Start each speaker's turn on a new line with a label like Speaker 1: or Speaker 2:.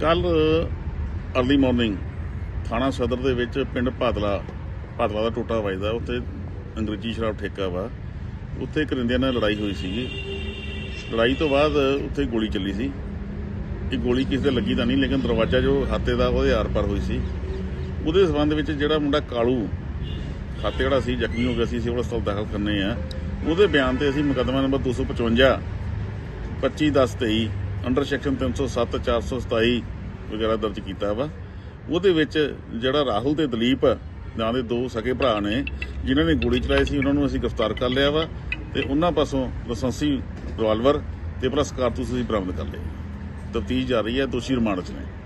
Speaker 1: ਕੱਲ early morning ਥਾਣਾ ਸਦਰ ਦੇ ਵਿੱਚ ਪਿੰਡ ਭਾਦਲਾ ਭਾਦਲਾ ਦਾ ਟੋਟਾ ਵੱਜਦਾ, ਉੱਥੇ ਅੰਗਰੇਜ਼ੀ ਸ਼ਰਾਬ ਠੇਕਾ ਵਾ। ਉੱਥੇ ਕਰਿੰਦਿਆਂ ਨਾਲ ਲੜਾਈ ਹੋਈ ਸੀਗੀ। ਲੜਾਈ ਤੋਂ ਬਾਅਦ ਉੱਥੇ ਗੋਲੀ ਚੱਲੀ ਸੀ। ਇਹ ਗੋਲੀ ਕਿਸੇ ਦੇ ਲੱਗੀ ਤਾਂ ਨਹੀਂ, ਲੇਕਿਨ ਦਰਵਾਜ਼ਾ ਜੋ ਹਾਤੇ ਦਾ, ਉਹਦੇ ਆਰ ਪਰ ਹੋਈ ਸੀ। ਉਹਦੇ ਸਬੰਧ ਵਿੱਚ ਜਿਹੜਾ ਮੁੰਡਾ ਕਾਲੂ, ਖਾਤੇ ਜਿਹੜਾ ਸੀ, ਜ਼ਖਮੀ ਹੋ ਗਿਆ ਸੀ ਸਿਵਲ ਹਸਪਤਾਲ ਦਾਖਲ ਕਰਨੇ ਆ। ਉਹਦੇ ਬਿਆਨ ਤੇ ਅਸੀਂ ਮੁਕੱਦਮਾ ਨੰਬਰ 255 25 10 23 ਅੰਡਰ ਸੈਕਸ਼ਨ 307 427 ਵਗੈਰਾ ਦਰਜ ਕੀਤਾ ਵਾ। ਉਹਦੇ ਵਿੱਚ ਜਿਹੜਾ ਰਾਹੁਲ ਤੇ ਦਲੀਪ ਨਾਂ ਦੇ ਦੋ ਸਕੇ ਭਰਾ ਨੇ, ਜਿਨ੍ਹਾਂ ਨੇ ਗੋਲੀ ਚਲਾਈ ਸੀ, ਉਹਨਾਂ ਨੂੰ ਅਸੀਂ ਗ੍ਰਿਫਤਾਰ ਕਰ ਲਿਆ ਵਾ ਤੇ ਉਹਨਾਂ ਪਾਸੋਂ ਲਾਇਸੈਂਸੀ ਰਿਵਾਲਵਰ ਤੇ ਪਲੱਸ ਕਾਰਤੂਸ ਅਸੀਂ ਬਰਾਮਦ ਕਰ ਲਏ। ਤਫਤੀਸ਼ ਜਾਰੀ ਹੈ, ਦੋਸ਼ੀ ਰਿਮਾਂਡ 'ਚ ਨੇ।